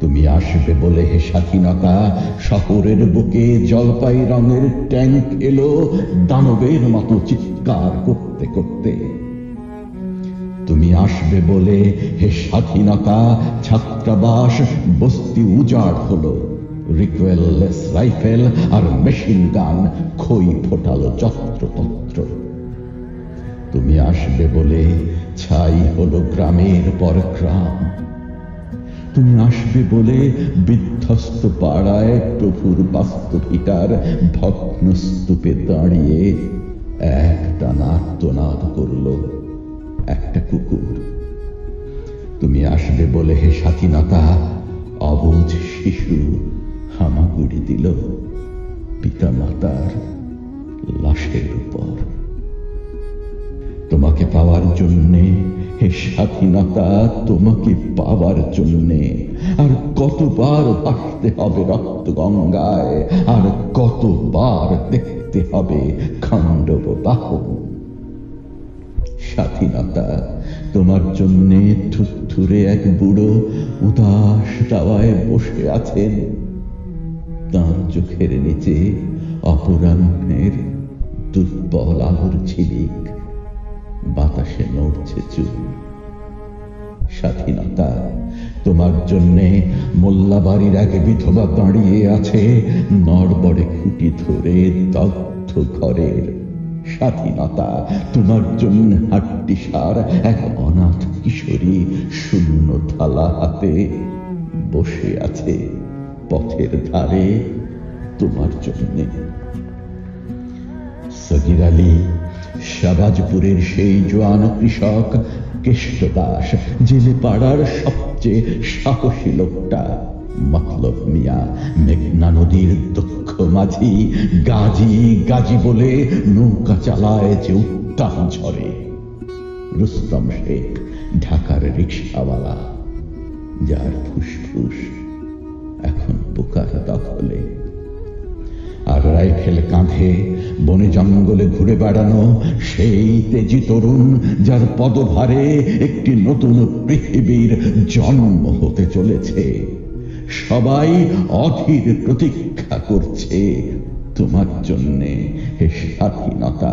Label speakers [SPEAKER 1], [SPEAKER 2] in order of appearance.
[SPEAKER 1] তুমি আসবে বলে হে স্বাধীনতা শহরের বুকে জলপাই রঙের ট্যাঙ্ক এলো দানবের মতো চিৎকার করতে করতে। তুমি আসবে বলে হে স্বাধীনতা ছাত্রাবাস, বস্তি উজাড় হলো। রিকোয়েললেস রাইফেল আর মেশিন গান খই ফোটালো যত্রতত্র তুমি আসবে বলে ছাই হলো গ্রামের পর গ্রাম তুমি আসবে বলে বিধ্বস্ত পাড়ায় প্রভুর বাস্তবিকার ভগ্নস্তূপে দাঁড়িয়ে একটা নাট্যনাদ করল একটা কুকুর। তুমি আসবে বলে হে স্বাধীনতা অবুঝ শিশু তোমাকে পাওয়ার জন্যে হে স্বাধীনতা তোমাকে পাওয়ার জন্যে। আর কতবার ভাসতে হবে রক্ত গঙ্গায় আর কতবার দেখতে হবে খাণ্ডব দাহন স্বাধীনতা তোমার জন্যে থুথুরে এক বুড়ো উদাস দাওয়ায় বসে আছেন। তার চোখের নিচে অপরাহ্নের দুর্বল আলোর ঝিলিক। বাতাসে নড়ছে চুল। স্বাধীনতা তোমার জন্যে মোল্লাবাড়ির এক বিধবা দাঁড়িয়ে আছে, নড়বড়ে খুঁটি ধরে দগ্ধ ঘরের। স্বাধীনতা তোমার জন্য হাড্ডি সার, এক অনাথ কিশোরী শূন্য থালা হাতে বসে আছে পথের ধারে। তোমার জন্যে সগির আলী শাহবাজপুরের সেই জোয়ান কৃষক কেষ্ট দাস জেলে পাড়ার সবচেয়ে সাহসী লোকটা মতলব মিয়া। মেঘনা নদীর দক্ষ মাঝি গাজী গাজী বলে নৌকা চালায় যে উত্তাপ ঝরে রুস্তম শেখ, ঢাকার রিক্সাওয়ালা, যার ফুসফুস এখন পোকার দখলে। আর রাইফেল কাঁধে বনে জঙ্গলে ঘুরে বেড়ানো সেই তেজি তরুণ যার পদভারে একটি নতুন পৃথিবীর জন্ম হতে চলেছে। সবাই অধীর প্রতীক্ষা করছে তোমার জন্যে স্বাধীনতা।